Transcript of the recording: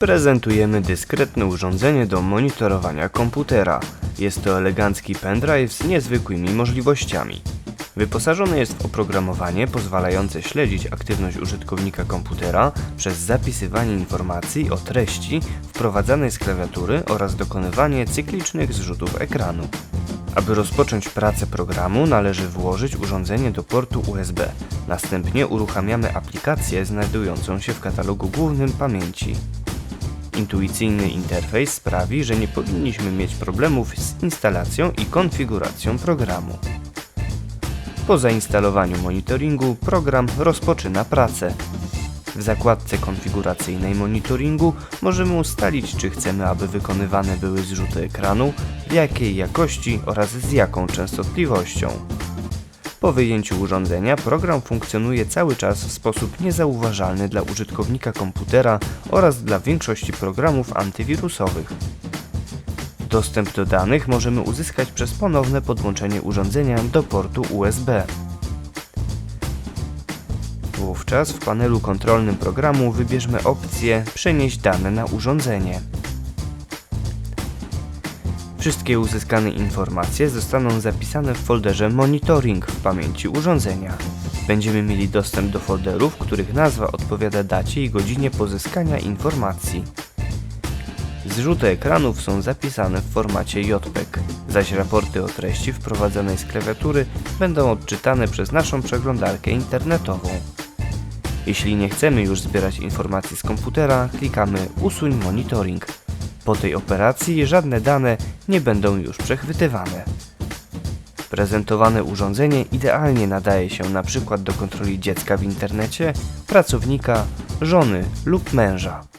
Prezentujemy dyskretne urządzenie do monitorowania komputera. Jest to elegancki pendrive z niezwykłymi możliwościami. Wyposażony jest w oprogramowanie pozwalające śledzić aktywność użytkownika komputera przez zapisywanie informacji o treści wprowadzanej z klawiatury oraz dokonywanie cyklicznych zrzutów ekranu. Aby rozpocząć pracę programu należy włożyć urządzenie do portu USB. Następnie uruchamiamy aplikację znajdującą się w katalogu głównym pamięci. Intuicyjny interfejs sprawi, że nie powinniśmy mieć problemów z instalacją i konfiguracją programu. Po zainstalowaniu monitoringu program rozpoczyna pracę. W zakładce konfiguracyjnej monitoringu możemy ustalić, czy chcemy, aby wykonywane były zrzuty ekranu, w jakiej jakości oraz z jaką częstotliwością. Po wyjęciu urządzenia program funkcjonuje cały czas w sposób niezauważalny dla użytkownika komputera oraz dla większości programów antywirusowych. Dostęp do danych możemy uzyskać przez ponowne podłączenie urządzenia do portu USB. Wówczas w panelu kontrolnym programu wybierzmy opcję Przenieść dane na urządzenie. Wszystkie uzyskane informacje zostaną zapisane w folderze Monitoring w pamięci urządzenia. Będziemy mieli dostęp do folderów, których nazwa odpowiada dacie i godzinie pozyskania informacji. Zrzuty ekranów są zapisane w formacie JPEG, zaś raporty o treści wprowadzanej z klawiatury będą odczytane przez naszą przeglądarkę internetową. Jeśli nie chcemy już zbierać informacji z komputera, klikamy Usuń monitoring. Po tej operacji żadne dane nie będą już przechwytywane. Prezentowane urządzenie idealnie nadaje się na przykład do kontroli dziecka w internecie, pracownika, żony lub męża.